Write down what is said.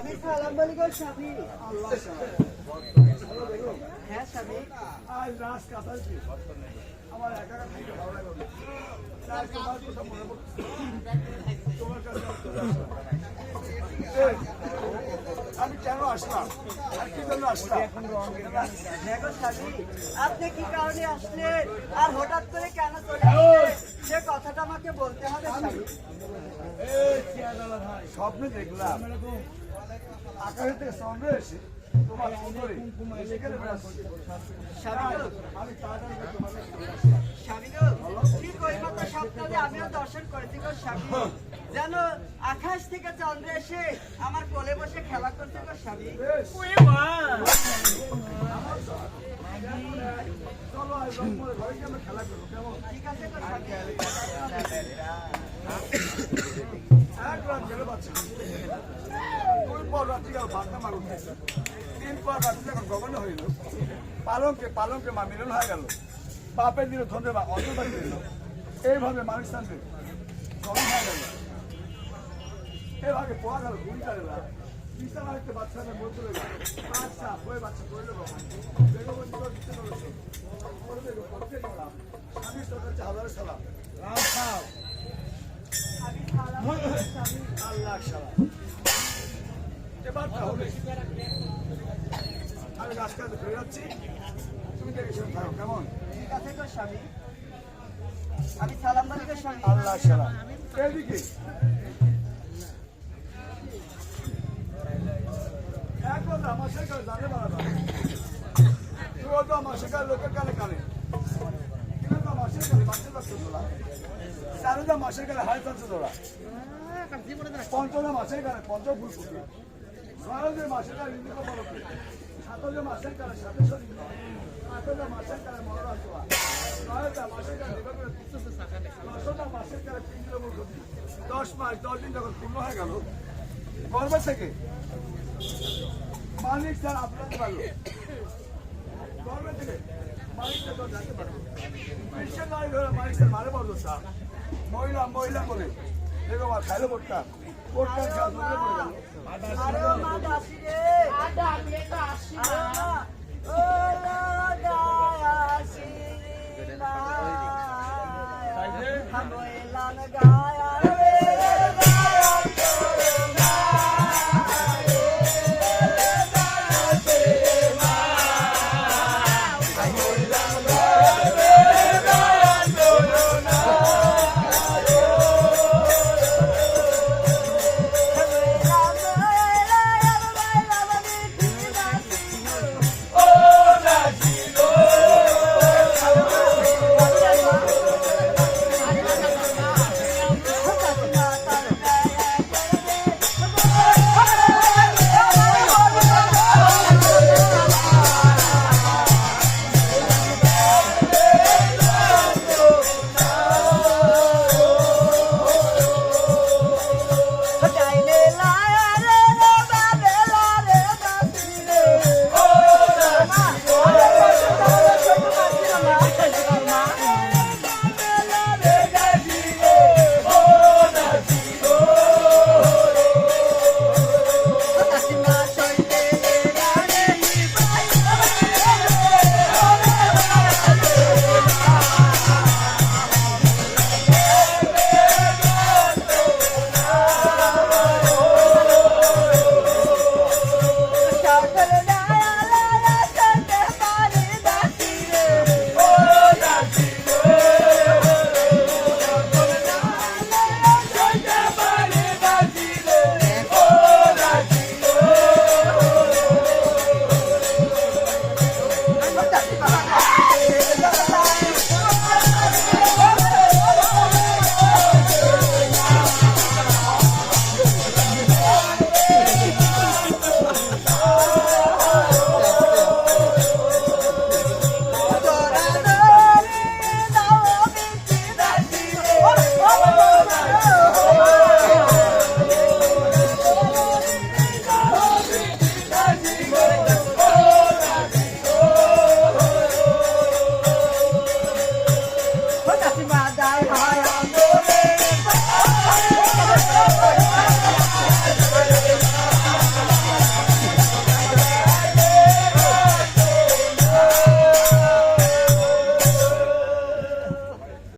আমি সালাম বলি গো হ্যাঁ আমার একা ভালো লাগে। আমি কেন আসলাম? আর কি জন্য আসলাম? আপনি কি কারণে আসলেন? আর হঠাৎ করে কেন চলে সে কথাটা আমাকে বলতে হবে স্বপ্নে দেখলাম। আকাশে থেকে চন্দ্র এসে তোমার সুন্দরী সেখানে স্বামী আমি তাড়াতাড়ি তোমার। স্বামী স্বপ্নে দর্শন করেছি গো স্বামী। যেন আকাশ থেকে চন্দ্র এসে আমার কোলে বসে খেলা করছে গো স্বামী। চলো আজ রংপুরে ঘরে গিয়ে আমরা খেলা করব ঠিক আছে গো স্বামী। এক রাত গেলে বাচ্চা দুই পর রাত্রি গেল ভাতটা মার পর রাত্রি যখন গগন হইল পালঙ্কে পালঙ্কে মা মিলন হয়ে গেল। বাপের দিল ধন্যবাদ অন্তর্বাদ দিল। এইভাবে মানুষ থাকবে। গগন হয়ে গেল। এভাবে পোয়া গেল ঘুরি কালে না বিশাল একটা বাচ্চাদের মধ্যে গেল। বাচ্চা বই বাচ্চা করে দেবো বেগম দিতে চলেছে করে দেবো করতে গেলাম। স্বামী সরকার হাজার সালাম। রাম বলি আল্লাহ সালাম। এবার তাহলে আমি কাছে ফিরে যাচ্ছি তুমি দেখে থাকো, কেমন? ঠিক আছে গো স্বামী। আমি সালাম। বলি গো স্বামী আল্লাহ সালাম এদিকে লোকের কানে কানে। চারুদা মাসের কালে হাই চাচ্ছে তোলা। পঞ্চদা মাসের কালে পঞ্চ ফুটি। ছয়দের মাসের কালে সাতদের মাসের কালে সাথে শরীর আটটা মাসের কালে মনোরা তোলা নয়টা মাসের কালে দশটা মাসের কালে তিন কিলো মূল ক্ষতি দশ মাস, দশ দিন যখন পূর্ণ হয়ে গেল, গর্ব থেকে মালিক স্যার আপনাকে পারল গর্ব থেকে মালিক স্যার তো জানতে পারল বিশ্বের নারী ধরে মালিক স্যার মারে পড়ল স্যার। মহিলা মহিলা আমার খাইলো পড়তাম আরে মা দাসি রে। আডা আমি এটা আসি না ও